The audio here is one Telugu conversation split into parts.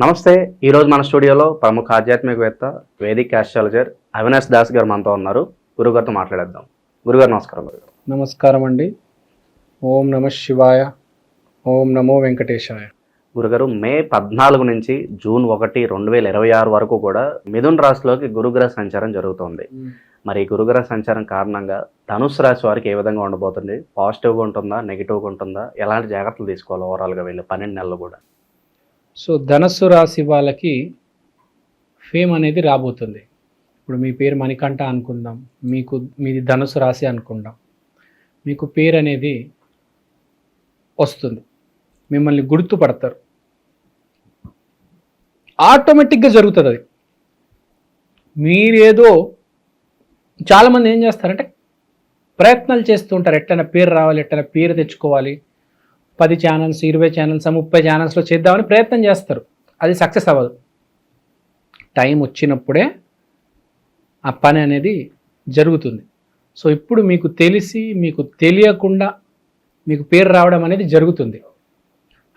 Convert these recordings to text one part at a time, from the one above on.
నమస్తే ఈరోజు మన స్టూడియోలో ప్రముఖ ఆధ్యాత్మికవేత్త వేదిక్ ఆస్ట్రాలజర్ అవినాష్ దాస్ గారు మనతో ఉన్నారు. గురుగారితో మాట్లాడేద్దాం. గురుగారు నమస్కారం. గురుగారు నమస్కారం అండి. ఓం నమ శివాయ ఓం నమో వెంకటేశాయ. గురుగారు మే పద్నాలుగు నుంచి జూన్ ఒకటి రెండు వేల ఇరవై ఆరు వరకు కూడా మిథున్ రాశిలోకి గురుగ్రహ సంచారం జరుగుతోంది. మరి గురుగ్రహ సంచారం కారణంగా ధనుసు రాశి వారికి ఏ విధంగా ఉండబోతుంది? పాజిటివ్గా ఉంటుందా? నెగిటివ్గా ఉంటుందా? ఎలాంటి జాగ్రత్తలు తీసుకోవాలి ఓవరాల్గా వీళ్ళు పన్నెండు నెలలు కూడా? సో ధనస్సు రాశి వాళ్ళకి ఫేమ్ అనేది రాబోతుంది. ఇప్పుడు మీ పేరు మణికంఠ అనుకుందాం. మీకు మీది ధనుసు రాశి అనుకుందాం. మీకు పేరు అనేది వస్తుంది. మిమ్మల్ని గుర్తుపడతారు. ఆటోమేటిక్గా జరుగుతుంది అది. మీరేదో చాలామంది ఏం చేస్తారంటే ప్రయత్నాలు చేస్తూ ఉంటారు. ఎట్టైనా పేరు రావాలి ఎట్టైనా పేరు తెచ్చుకోవాలి. పది ఛానల్స్ ఇరవై ఛానల్స్ ముప్పై ఛానల్స్లో చేద్దామని ప్రయత్నం చేస్తారు. అది సక్సెస్ అవ్వదు. టైం వచ్చినప్పుడే ఆ పని అనేది జరుగుతుంది. సో ఇప్పుడు మీకు తెలిసి మీకు తెలియకుండా మీకు పేరు రావడం అనేది జరుగుతుంది.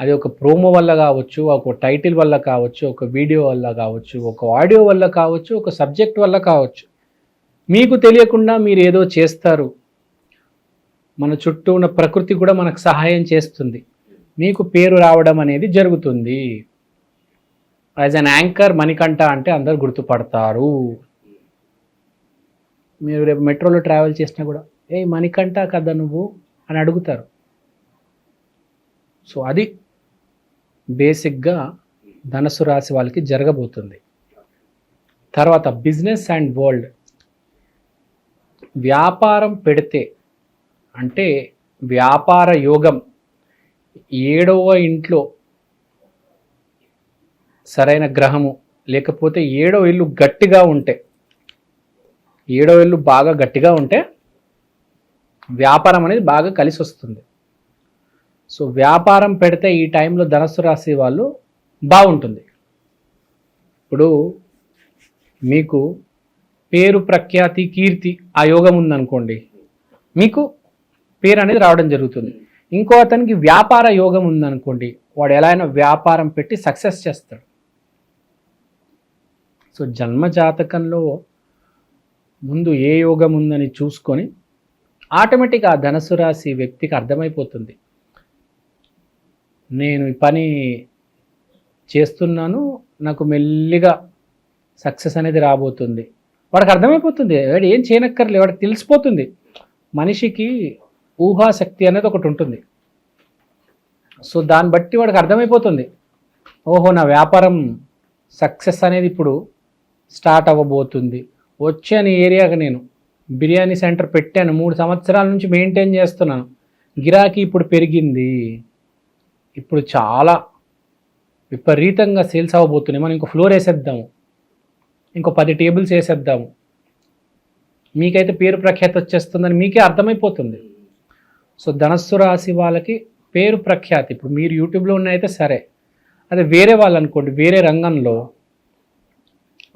అది ఒక ప్రోమో వల్ల కావచ్చు ఒక టైటిల్ వల్ల కావచ్చు ఒక వీడియో వల్ల కావచ్చు ఒక ఆడియో వల్ల కావచ్చు ఒక సబ్జెక్ట్ వల్ల కావచ్చు. మీకు తెలియకుండా మీరు ఏదో చేస్తారు. మన చుట్టూ ఉన్న ప్రకృతి కూడా మనకు సహాయం చేస్తుంది. మీకు పేరు రావడం అనేది జరుగుతుంది. యాజ్ అన్ యాంకర్ మణికంఠ అంటే అందరు గుర్తుపడతారు. మీరు రేపు మెట్రోలో ట్రావెల్ చేసినా కూడా ఏ మణికంఠ కదా నువ్వు? అని అడుగుతారు. సో అది బేసిక్గా ధనస్సు రాశి వాళ్ళకి జరగబోతుంది. తర్వాత బిజినెస్ అండ్ వరల్డ్ వ్యాపారం పెడితే అంటే వ్యాపార యోగం. ఏడవ ఇంట్లో సరైన గ్రహము లేకపోతే ఏడవ ఇల్లు గట్టిగా ఉంటే ఏడవ ఇల్లు బాగా గట్టిగా ఉంటే వ్యాపారం అనేది బాగా కలిసి వస్తుంది. సో వ్యాపారం పెడితే ఈ టైంలో ధనస్సు రాశి వాళ్ళు బాగుంటుంది. ఇప్పుడు మీకు పేరు ప్రఖ్యాతి కీర్తి ఆ యోగం ఉందనుకోండి మీకు పేరు అనేది రావడం జరుగుతుంది. ఇంకో అతనికి వ్యాపార యోగం ఉందనుకోండి వాడు ఎలా అయినా వ్యాపారం పెట్టి సక్సెస్ చేస్తాడు. సో జన్మ జాతకంలో ముందు ఏ యోగం ఉందని చూసుకొని ఆటోమేటిక్ ఆ ధనసు రాశి వ్యక్తికి అర్థమైపోతుంది. నేను ఈ పని చేస్తున్నాను నాకు మెల్లిగా సక్సెస్ అనేది రాబోతుంది. వాడికి అర్థమైపోతుంది వాడు ఏం చేయనక్కర్లే వాడికి తెలిసిపోతుంది. మనిషికి ఊహాశక్తి అనేది ఒకటి ఉంటుంది. సో దాన్ని బట్టి వాడికి అర్థమైపోతుంది. ఓహో నా వ్యాపారం సక్సెస్ అనేది ఇప్పుడు స్టార్ట్ అవ్వబోతుంది. వచ్చాను ఏరియాకి నేను. బిర్యానీ సెంటర్ పెట్టాను. మూడు సంవత్సరాల నుంచి మెయింటైన్ చేస్తున్నాను. గిరాకీ ఇప్పుడు పెరిగింది. ఇప్పుడు చాలా విపరీతంగా సేల్స్ అవ్వబోతున్నాయి. మనం ఇంకో ఫ్లోర్ వేసేద్దాము. ఇంకో పది టేబుల్స్ వేసేద్దాము. మీకైతే పేరు ప్రఖ్యాతి వచ్చేస్తుందని మీకే అర్థమైపోతుంది. సో ధనస్సు రాశి వాళ్ళకి పేరు ప్రఖ్యాతి. ఇప్పుడు మీరు యూట్యూబ్లో ఉన్నైతే సరే. అదే వేరే వాళ్ళు అనుకోండి వేరే రంగంలో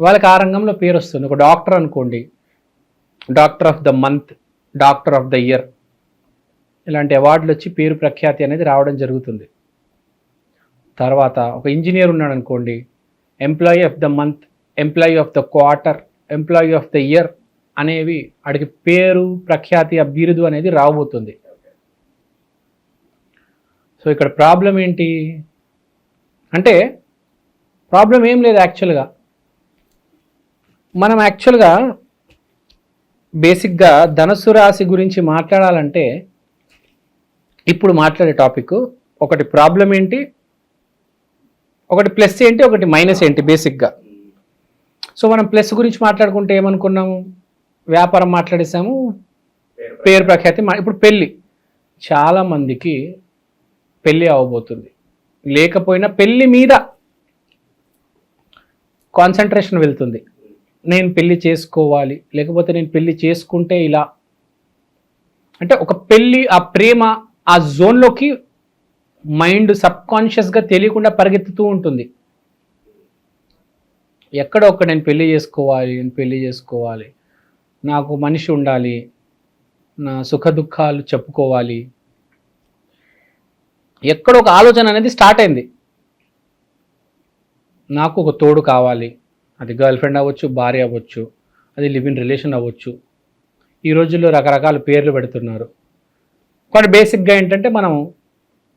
వాళ్ళకి ఆ రంగంలో పేరు వస్తుంది. ఒక డాక్టర్ అనుకోండి doctor of the month doctor of the year ఇలాంటి అవార్డులు వచ్చి పేరు ప్రఖ్యాతి అనేది రావడం జరుగుతుంది. తర్వాత ఒక ఇంజనీర్ ఉన్నాడు అనుకోండి employee of the month employee of the quarter employee of the year అనేవి అడిగి పేరు ప్రఖ్యాతి ఆ బిరుదు అనేది రాబోతుంది. సో ఇక్కడ ప్రాబ్లం ఏంటి? అంటే ప్రాబ్లం ఏం లేదు యాక్చువల్గా. మనం యాక్చువల్గా బేసిక్గా ధనస్సు రాశి గురించి మాట్లాడాలంటే ఇప్పుడు మాట్లాడే టాపిక్ ఒకటి ప్రాబ్లం ఏంటి? ఒకటి ప్లస్ ఏంటి? ఒకటి మైనస్ ఏంటి? బేసిక్గా. సో మనం ప్లస్ గురించి మాట్లాడుకుంటే ఏమనుకున్నాము? వ్యాపారం మాట్లాడేసాము. పేరు ప్రఖ్యాతి ఇప్పుడు పెళ్ళి. చాలామందికి పెళ్ళి అవ్వబోతుంది. లేకపోయినా పెళ్ళి మీద కాన్సన్ట్రేషన్ వెళ్తుంది. నేను పెళ్ళి చేసుకోవాలి. లేకపోతే నేను పెళ్ళి చేసుకుంటే ఇలా. అంటే ఒక పెళ్ళి ఆ ప్రేమ ఆ జోన్లోకి మైండ్ సబ్కాన్షియస్గా తెలియకుండా పరిగెత్తుతూ ఉంటుంది. ఎక్కడో ఒక్క నేను పెళ్ళి చేసుకోవాలి నేను పెళ్ళి చేసుకోవాలి. నాకు మనిషి ఉండాలి. నా సుఖ దుఃఖాలు చెప్పుకోవాలి. ఎక్కడ ఒక ఆలోచన అనేది స్టార్ట్ అయింది. నాకు ఒక తోడు కావాలి. అది గర్ల్ ఫ్రెండ్ అవ్వచ్చు భార్య అవ్వచ్చు అది లివ్ ఇన్ రిలేషన్ అవ్వచ్చు. ఈ రోజుల్లో రకరకాల పేర్లు పెడుతున్నారు. కానీ బేసిక్గా ఏంటంటే మనం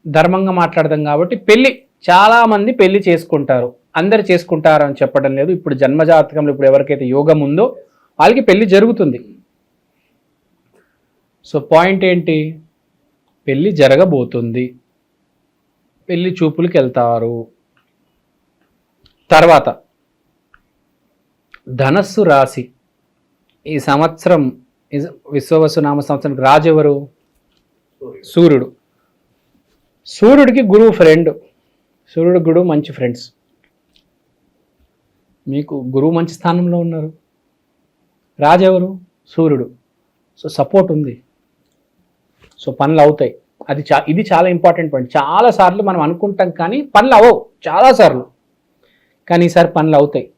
ధర్మంగా మాట్లాడదాం కాబట్టి పెళ్ళి చాలామంది పెళ్ళి చేసుకుంటారు. అందరు చేసుకుంటారు అని చెప్పడం లేదు. ఇప్పుడు జన్మజాతకంలో ఇప్పుడు ఎవరికైతే యోగం ఉందో వాళ్ళకి పెళ్ళి జరుగుతుంది. సో పాయింట్ ఏంటి? పెళ్ళి జరగబోతుంది. పెళ్ళి చూపులకు వెళ్తారు తర్వాత ధనస్సు రాశి. ఈ సంవత్సరం ఇస్- విశ్వవసు నామ సంవత్సరం రాజు ఎవరు? సూర్యుడు. సూర్యుడికి గురువు ఫ్రెండ్ సూర్యుడు గురువు మంచి ఫ్రెండ్స్ మీకు గురువు మంచి స్థానంలో ఉన్నారు. రాజు ఎవరు? సూర్యుడు. సో సపోర్ట్ ఉంది. సో పనులు అవుతాయి. అది చా ఇది చాలా ఇంపార్టెంట్ పాయింట్ చాలా సార్లు మనం అనుకుంటాం కానీ పనులు అవ్వవు. చాలా సార్లు. కానీ ఈసారి పనులు అవుతాయి.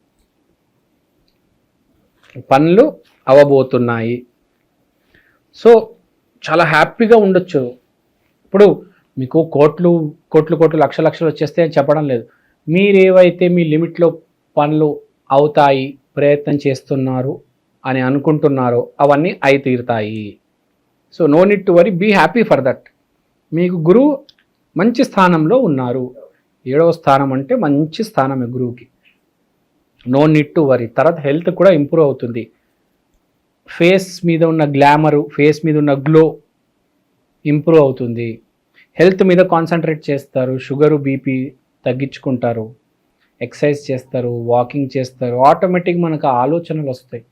పనులు అవ్వబోతున్నాయి. సో చాలా హ్యాపీగా ఉండొచ్చు. ఇప్పుడు మీకు కోట్లు కోట్లు కోట్లు లక్ష లక్షలు వచ్చేస్తే అని చెప్పడం లేదు. మీరు ఏవైతే మీ లిమిట్లో పనులు అవుతాయి ప్రయత్నం చేస్తున్నారు అని అనుకుంటున్నారో అవన్నీ అయి తీరుతాయి. So no need to worry be happy for that మీకు గురువు మంచి స్థానంలో ఉన్నారు. ఏడవ స్థానం అంటే మంచి స్థానమే గురువుకి. No need to worry. తర్వాత హెల్త్ కూడా ఇంప్రూవ్ అవుతుంది. ఫేస్ మీద ఉన్న గ్లామరు ఫేస్ మీద ఉన్న గ్లో ఇంప్రూవ్ అవుతుంది. హెల్త్ మీద కాన్సన్ట్రేట్ చేస్తారు. షుగరు బీపీ తగ్గించుకుంటారు. ఎక్సర్సైజ్ చేస్తారు. వాకింగ్ చేస్తారు. ఆటోమేటిక్ మనకు ఆలోచనలు వస్తాయి.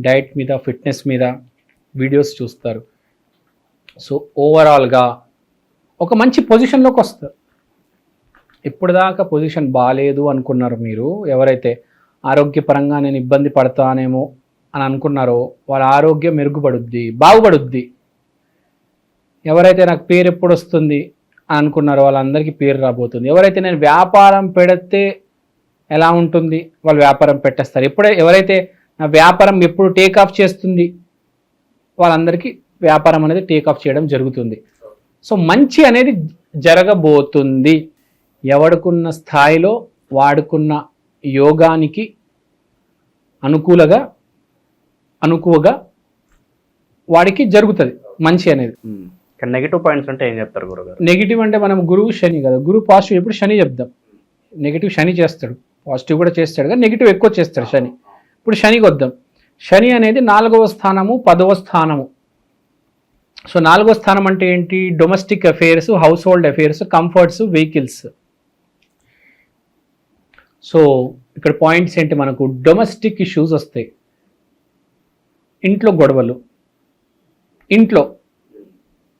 డైట్ మీద ఫిట్నెస్ మీద వీడియోస్ చూస్తారు. సో ఓవరాల్గా ఒక మంచి పొజిషన్లోకి వస్తారు. ఇప్పుడు దాకా పొజిషన్ బాగాలేదు అనుకున్నారు మీరు. ఎవరైతే ఆరోగ్యపరంగా నేను ఇబ్బంది పడతానేమో అని అనుకున్నారో వాళ్ళ ఆరోగ్యం మెరుగుపడుద్ది బాగుపడుద్ది. ఎవరైతే నాకు పేరు ఎప్పుడు వస్తుంది అని అనుకున్నారో వాళ్ళందరికీ పేరు రాబోతుంది. ఎవరైతే నేను వ్యాపారం పెడితే ఎలా ఉంటుంది? వాళ్ళు వ్యాపారం పెట్టేస్తారు. ఎప్పుడై ఎవరైతే నా వ్యాపారం ఎప్పుడు టేక్ ఆఫ్ చేస్తుంది వాళ్ళందరికీ వ్యాపారం అనేది టేక్ ఆఫ్ చేయడం జరుగుతుంది. సో మంచి అనేది జరగబోతుంది. ఎవడుకున్న స్థాయిలో వాడుకున్న యోగానికి అనుకూలగా అనుకువగా వాడికి జరుగుతుంది మంచి అనేది. నెగిటివ్ పాయింట్స్ అంటే ఏం చెప్తారు గురుగారు? నెగిటివ్ అంటే మనం గురువు శని కదా గురువు పాజిటివ్ ఎప్పుడు శని చెప్దాం నెగిటివ్ శని చేస్తాడు పాజిటివ్ కూడా చేస్తాడు కానీ నెగిటివ్ ఎక్కువ చేస్తాడు శని. ఇప్పుడు శనికి వద్దాం శని అనేది నాలుగవ స్థానము పదవ స్థానము. సో నాలుగో స్థానం అంటే ఏంటి? Domestic affairs household affairs comforts vehicles so ఇక్కడ పాయింట్స్ ఏంటి మనకు? డొమెస్టిక్ ఇష్యూస్ వస్తాయి. ఇంట్లో గొడవలు. ఇంట్లో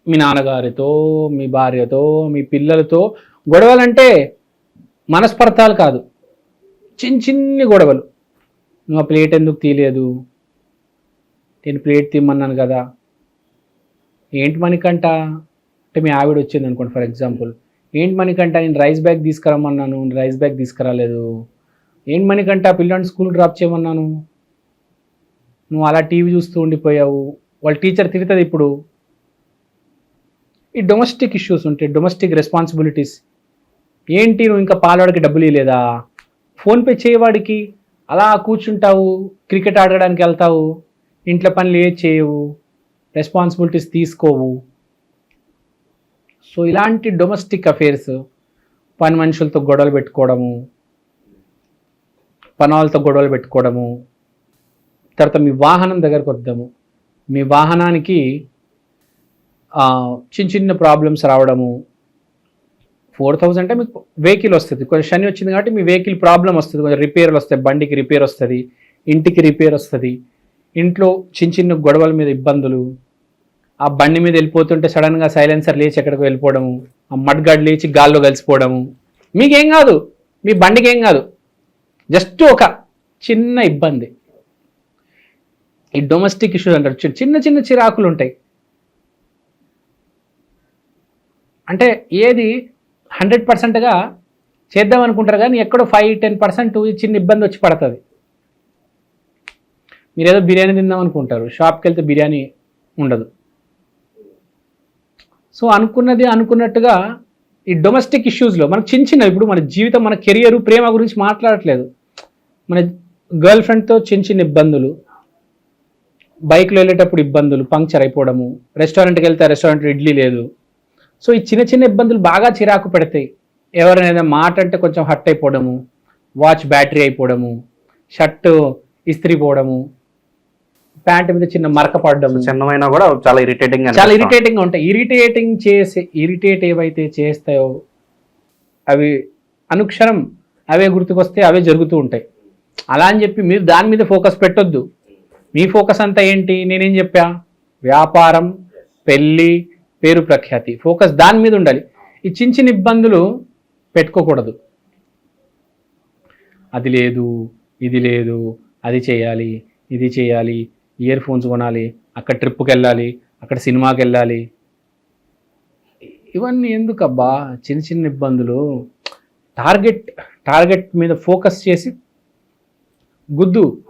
మీ నాన్నగారితో మీ భార్యతో మీ పిల్లలతో గొడవలంటే మనస్పర్ధాలు కాదు. చిన్న చిన్ని గొడవలు. నువ్వు ఆ ప్లేట్ ఎందుకు తీయలేదు? నేను ప్లేట్ తీయమన్నాను కదా. ఏంటి మణికంట అంటే మీ ఆవిడ వచ్చింది అనుకోండి ఫర్ ఎగ్జాంపుల్ ఏంటి మణికంట నేను రైస్ బ్యాగ్ తీసుకురమ్మన్నాను రైస్ బ్యాగ్ తీసుకురాలేదు. ఏంటి మణికంట పిల్లని స్కూల్ డ్రాప్ చేయమన్నాను? నువ్వు అలా టీవీ చూస్తూ ఉండిపోయావు. వాళ్ళ టీచర్ తిరుగుతుంది ఇప్పుడు. ఈ డొమెస్టిక్ ఇష్యూస్ ఉంటాయి డొమెస్టిక్ రెస్పాన్సిబిలిటీస్ ఏంటి నువ్వు ఇంకా పాలవాడికి డబ్బులు ఇవ్వలేదా ఫోన్పే చేయవాడికి అలా కూర్చుంటావు క్రికెట్ ఆడడానికి వెళ్తావు ఇంట్లో పనులు ఏ చేయవు. రెస్పాన్సిబిలిటీస్ తీసుకోవు. సో ఇలాంటి డొమెస్టిక్ అఫేర్స్ పని మనుషులతో గొడవలు పెట్టుకోవడము పని గొడవలు పెట్టుకోవడము తర్వాత మీ వాహనం దగ్గరకు వద్దాము. మీ వాహనానికి చిన్న చిన్న ప్రాబ్లమ్స్ రావడము. ఫోర్ థౌజండ్ అంటే మీకు వెహికల్ వస్తుంది. కొంచెం శని వచ్చింది కాబట్టి మీ వెహికల్ ప్రాబ్లం వస్తుంది. కొంచెం రిపేర్లు వస్తాయి. బండికి రిపేర్ వస్తుంది. ఇంటికి రిపేర్ వస్తుంది. ఇంట్లో చిన్న చిన్న గొడవల మీద ఇబ్బందులు. ఆ బండి మీద వెళ్ళిపోతుంటే సడన్గా సైలెన్సర్ లేచి ఎక్కడికి వెళ్ళిపోవడము ఆ మడ్గాడ్ లేచి గాల్లో కలిసిపోవడము. మీకేం కాదు మీ బండికి ఏం కాదు. జస్ట్ ఒక చిన్న ఇబ్బంది. ఈ డొమెస్టిక్ ఇష్యూస్ అంటారు చిన్న చిన్న చిరాకులు ఉంటాయి. అంటే ఏది హండ్రెడ్ పర్సెంట్గా చేద్దాం అనుకుంటారు కానీ ఎక్కడో ఫైవ్ టెన్ పర్సెంట్ చిన్న ఇబ్బంది వచ్చి పడుతుంది. మీరు ఏదో బిర్యానీ తిందాం అనుకుంటారు షాప్కి వెళ్తే బిర్యానీ ఉండదు. సో అనుకున్నది అనుకున్నట్టుగా ఈ డొమెస్టిక్ ఇష్యూస్లో మనకు చిన్న చిన్న ఇప్పుడు మన జీవితం మన కెరియర్ ప్రేమ గురించి మాట్లాడట్లేదు. మన గర్ల్ ఫ్రెండ్తో చిన్న చిన్న ఇబ్బందులు బైక్లో వెళ్ళేటప్పుడు ఇబ్బందులు పంక్చర్ అయిపోవడము రెస్టారెంట్కి వెళ్తే రెస్టారెంట్లో ఇడ్లీ లేదు. సో ఈ చిన్న చిన్న ఇబ్బందులు బాగా చిరాకు పెడతాయి. ఎవరైనా మాట అంటే కొంచెం హట్ అయిపోవడము వాచ్ బ్యాటరీ అయిపోవడము షర్ట్ ఇస్త్రీ పోవడము ప్యాంట్ మీద చిన్న మరక పడడము చిన్నమైనా కూడా చాలా ఇరిటేటింగ్ చాలా ఇరిటేటింగ్ ఉంటాయి. ఇరిటేటింగ్ చేసే ఇరిటేట్ ఏవైతే చేస్తాయో అవి అనుక్షరం అవే గుర్తుకొస్తే అవే జరుగుతూ ఉంటాయి. అలా అని చెప్పి మీరు దాని మీద ఫోకస్ పెట్టొద్దు. మీ ఫోకస్ అంతా ఏంటి? నేనేం చెప్పా? వ్యాపారం పెళ్ళి పేరు ప్రఖ్యాతి. ఫోకస్ దాని మీద ఉండాలి. ఈ చిన్న చిన్న ఇబ్బందులు పెట్టుకోకూడదు. అది లేదు ఇది లేదు అది చేయాలి ఇది చేయాలి ఇయర్ ఫోన్స్ కొనాలి అక్కడ ట్రిప్కి వెళ్ళాలి అక్కడ సినిమాకి వెళ్ళాలి ఇవన్నీ ఎందుకబ్బా? చిన్న చిన్న ఇబ్బందులు. టార్గెట్ టార్గెట్ మీద ఫోకస్ చేసి గుద్దు.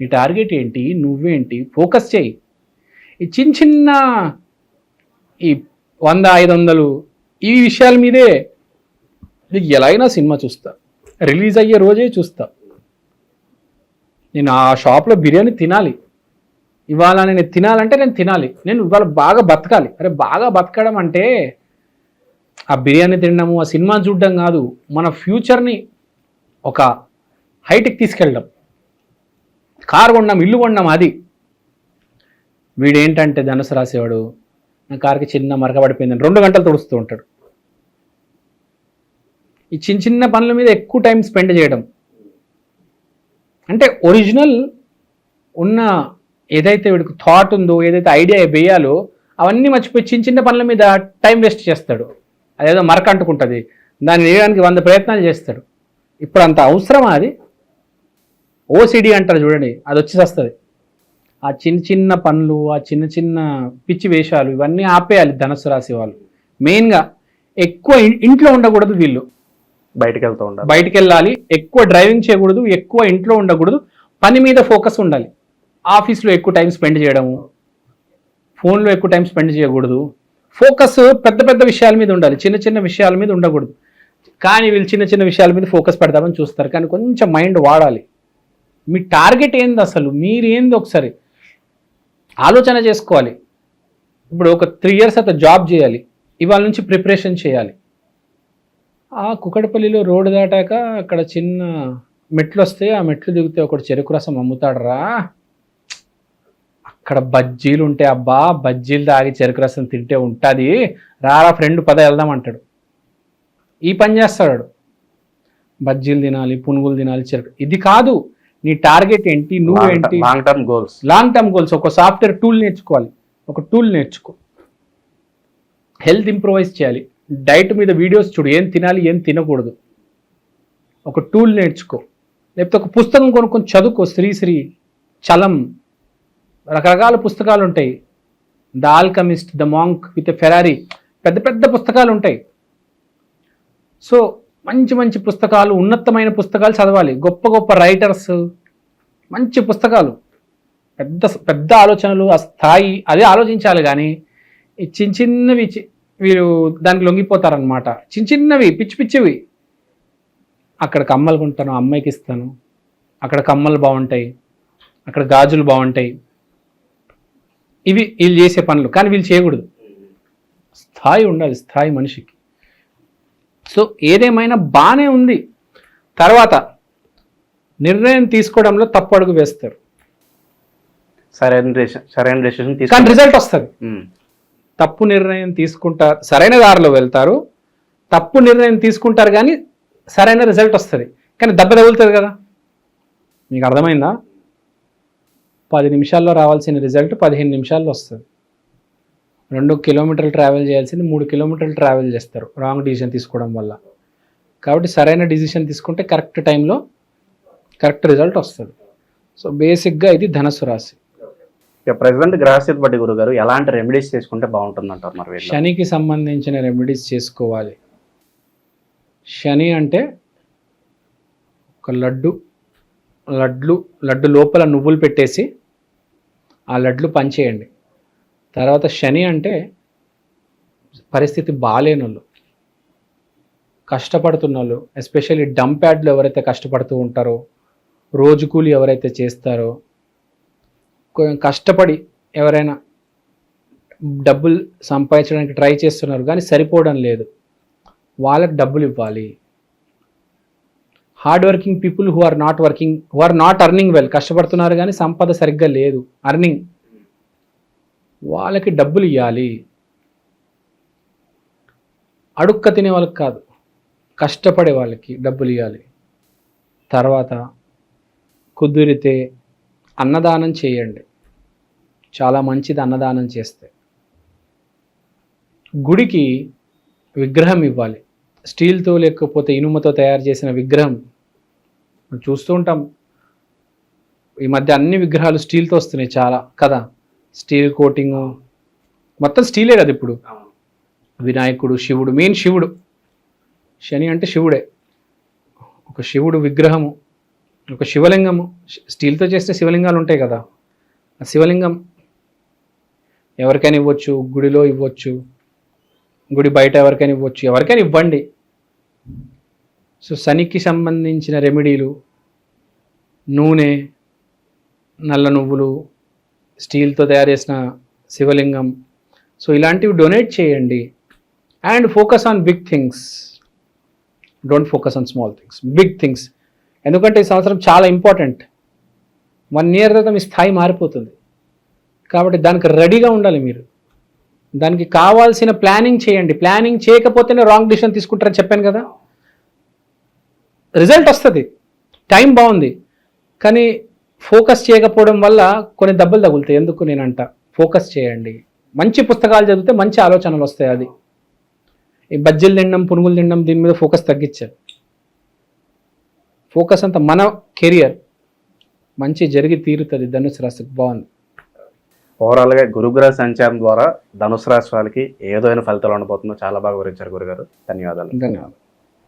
నీ టార్గెట్ ఏంటి? నువ్వేంటి? ఫోకస్ చేయి. ఈ చిన్న చిన్న ఈ వంద ఐదు వందలు ఈ విషయాల మీదే. నీకు ఎలా అయినా సినిమా చూస్తా. రిలీజ్ అయ్యే రోజే చూస్తా. నేను ఆ షాప్లో బిర్యానీ తినాలి. ఇవాళ నేను తినాలంటే నేను తినాలి. నేను ఇవాళ బాగా బతకాలి. అరే బాగా బతకడం అంటే ఆ బిర్యానీ తినడము ఆ సినిమా చూడడం కాదు. మన ఫ్యూచర్ని ఒక హైటెక్ తీసుకెళ్ళడం. కారు కొన్నాం ఇల్లు కొన్నాం అది. వీడేంటంటే ధనుసు రాసేవాడు. నా కార్కి చిన్న మరక పడిపోయిందని రెండు గంటలు తుడుస్తూ ఉంటాడు. ఈ చిన్న చిన్న పనుల మీద ఎక్కువ టైం స్పెండ్ చేయడం. అంటే ఒరిజినల్ ఉన్న ఏదైతే వీడికి థాట్ ఉందో ఏదైతే ఐడియా వేయాలో అవన్నీ మర్చిపోయి చిన్న చిన్న పనుల మీద టైం వేస్ట్ చేస్తాడు. అదేదో మరక అంటుకుంటుంది. దాన్ని వేయడానికి వంద ప్రయత్నాలు చేస్తాడు. ఇప్పుడు అంత అవసరమా అది? ఓసిడి అంటారు చూడండి అది వచ్చేసేస్తుంది వస్తుంది ఆ చిన్న చిన్న పనులు ఆ చిన్న చిన్న పిచ్చి వేషాలు ఇవన్నీ ఆపేయాలి ధనస్సు రాశి వాళ్ళు. మెయిన్గా ఎక్కువ ఇంట్లో ఉండకూడదు వీళ్ళు. బయటకు వెళ్తూ ఉండాలి. బయటికి వెళ్ళాలి ఎక్కువ డ్రైవింగ్ చేయకూడదు ఎక్కువ ఇంట్లో ఉండకూడదు పని మీద ఫోకస్ ఉండాలి. ఆఫీస్లో ఎక్కువ టైం స్పెండ్ చేయడము ఫోన్లో ఎక్కువ టైం స్పెండ్ చేయకూడదు. ఫోకస్ పెద్ద పెద్ద విషయాల మీద ఉండాలి. చిన్న చిన్న విషయాల మీద ఉండకూడదు. కానీ వీళ్ళు చిన్న చిన్న విషయాల మీద ఫోకస్ పెడతామని చూస్తారు. కానీ కొంచెం మైండ్ వాడాలి. మీ టార్గెట్ ఏంది అసలు? మీరేంది ఒకసారి? ఆలోచన చేసుకోవాలి. ఇప్పుడు ఒక త్రీ ఇయర్స్ అయితే జాబ్ చేయాలి. ఇవాళ నుంచి ప్రిపరేషన్ చేయాలి. ఆ కుకటపల్లిలో రోడ్డు దాటాక అక్కడ చిన్న మెట్లు వస్తే ఆ మెట్లు దిగితే ఒకడు చెరుకు రసం అమ్ముతాడరా. అక్కడ బజ్జీలు ఉంటాయి అబ్బా బజ్జీలు తాగి చెరుకు రసం తింటే ఉంటుంది. రారా ఫ్రెండ్ పద వెళ్దాం అంటాడు. ఈ పని చేస్తాడు. బజ్జీలు తినాలి పునుగులు తినాలి చెరుకు. ఇది కాదు నీ టార్గెట్ ఏంటి నువ్వేంటి long term goals long term goals ఒక సాఫ్ట్వేర్ టూల్ నేర్చుకోవాలి. ఒక టూల్ నేర్చుకో. హెల్త్ ఇంప్రూవైజ్ చేయాలి. డైట్ మీద వీడియోస్ చూడు ఏం తినాలి ఏం తినకూడదు. ఒక టూల్ నేర్చుకో. లేకపోతే ఒక పుస్తకం కొనుక్కొని చదువుకో శ్రీశ్రీ చలం. రకరకాల పుస్తకాలు ఉంటాయి the alchemist the monk with Ferrari. పెద్ద పెద్ద పుస్తకాలు ఉంటాయి సో మంచి మంచి పుస్తకాలు ఉన్నతమైన పుస్తకాలు చదవాలి. గొప్ప గొప్ప రైటర్స్. మంచి పుస్తకాలు. పెద్ద పెద్ద ఆలోచనలు ఆ స్థాయి అదే ఆలోచించాలి కానీ ఈ చిన్న చిన్నవి చి- వీరు దానికి లొంగిపోతారనమాట చిన్న చిన్నవి పిచ్చి పిచ్చివి. అక్కడ కమ్మలు కొంటాను అమ్మాయికి ఇస్తాను. అక్కడ కమ్మలు బాగుంటాయి. అక్కడ గాజులు బాగుంటాయి. ఇవి వీళ్ళు చేసే పనులు. కానీ వీళ్ళు చేయకూడదు. స్థాయి ఉండాలి స్థాయి మనిషికి. సో ఏదేమైనా బాగానే ఉంది. తర్వాత నిర్ణయం తీసుకోవడంలో తప్పు అడుగు వేస్తారు. సరైన సరైన డెసిషన్ కానీ తీసుకుంటే రిజల్ట్ వస్తుంది. తప్పు నిర్ణయం తీసుకుంటారు సరైన దారిలో వెళ్తారు. తప్పు నిర్ణయం తీసుకుంటారు కానీ సరైన రిజల్ట్ వస్తుంది. కానీ దెబ్బ తగులుతుంది కదా. మీకు అర్థమైందా? పది నిమిషాల్లో రావాల్సిన రిజల్ట్ పదిహేను నిమిషాల్లో వస్తుంది. రెండు కిలోమీటర్లు ట్రావెల్ చేయాల్సింది మూడు కిలోమీటర్లు ట్రావెల్ చేస్తారు. రాంగ్ డిసిషన్ తీసుకోవడం వల్ల. కాబట్టి సరైన డిసిషన్ తీసుకుంటే కరెక్ట్ టైంలో కరెక్ట్ రిజల్ట్ వస్తుంది. సో బేసిక్గా ఇది ధనస్సు రాశి. ఇక ప్రెసిడెంట్ గ్రహస్థితి బట్టి గురుగారు ఎలాంటి రెమెడీస్ చేసుకుంటే బాగుంటుంది అంటారు మరి శనికి సంబంధించిన రెమెడీస్ చేసుకోవాలి. శని అంటే ఒక లడ్డు లడ్లు లడ్డు లోపల నువ్వులు పెట్టేసి ఆ లడ్లు పంచేయండి. తర్వాత శని అంటే పరిస్థితి బాగాలేనోళ్ళు కష్టపడుతున్న వాళ్ళు ఎస్పెషల్లీ డంప్ యాడ్లు ఎవరైతే కష్టపడుతూ ఉంటారో రోజు కూలి ఎవరైతే చేస్తారో కష్టపడి ఎవరైనా డబ్బులు సంపాదించడానికి ట్రై చేస్తున్నారు కానీ సరిపోవడం లేదు. వాళ్ళకి డబ్బులు ఇవ్వాలి. Hard working people who are not working who are not earning well. కష్టపడుతున్నారు కానీ సంపద సరిగ్గా లేదు. అర్నింగ్ వాళ్ళకి డబ్బులు ఇవ్వాలి అడుక్క తినే వాళ్ళకి కాదు. కష్టపడే వాళ్ళకి డబ్బులు ఇవ్వాలి తర్వాత కుదిరితే అన్నదానం చేయండి. చాలా మంచిది అన్నదానం చేస్తే. గుడికి విగ్రహం ఇవ్వాలి. స్టీల్తో లేకపోతే ఇనుముతో తయారు చేసిన విగ్రహం మనం చూస్తూ ఉంటాం. ఈ మధ్య అన్ని విగ్రహాలు స్టీల్తో వస్తున్నాయి చాలా కదా? Steel coating. మొత్తం స్టీలే కదా ఇప్పుడు? వినాయకుడు శివుడు మెయిన్ శివుడు. శని అంటే శివుడే. ఒక శివుడు విగ్రహము. ఒక శివలింగము స్టీల్తో చేసిన శివలింగాలు ఉంటాయి కదా. ఆ శివలింగం ఎవరికైనా ఇవ్వచ్చు గుడిలో ఇవ్వచ్చు గుడి బయట ఎవరికైనా ఇవ్వచ్చు ఎవరికైనా ఇవ్వండి. సో శనికి సంబంధించిన రెమెడీలు నూనె నల్ల నువ్వులు స్టీల్తో తయారు చేసిన శివలింగం. సో ఇలాంటివి డొనేట్ చేయండి. And focus on big things. Don't focus on small things. Big things. ఎందుకంటే ఈ సంవత్సరం చాలా ఇంపార్టెంట్. వన్ ఇయర్ తర్వాత మీ స్థాయి మారిపోతుంది. కాబట్టి దానికి రెడీగా ఉండాలి మీరు. దానికి కావాల్సిన ప్లానింగ్ చేయండి. ప్లానింగ్ చేయకపోతేనే రాంగ్ డిసిషన్ తీసుకుంటారని చెప్పాను కదా. రిజల్ట్ వస్తుంది. టైం బాగుంది. కానీ ఫోకస్ చేయకపోవడం వల్ల కొన్ని దెబ్బలు తగులుతాయి. ఎందుకు నేనంట? ఫోకస్ చేయండి. మంచి పుస్తకాలు చదివితే మంచి ఆలోచనలు వస్తాయి అది. ఈ బజ్జీలు తినడం పునుగులు తినడం దీని మీద ఫోకస్ తగ్గించారు ఫోకస్ అంతా మన కెరియర్ మంచి జరిగి తీరుతుంది ధనుసు రాశికి బాగుంది ఓవరాల్గా గురుగ్రహ సంచారం ద్వారా ధనుసు రాశి వాళ్ళకి ఏదైనా ఫలితాలు ఉండబోతుందో చాలా బాగా వివరించారు గురుగారు. ధన్యవాదాలు. ధన్యవాదాలు.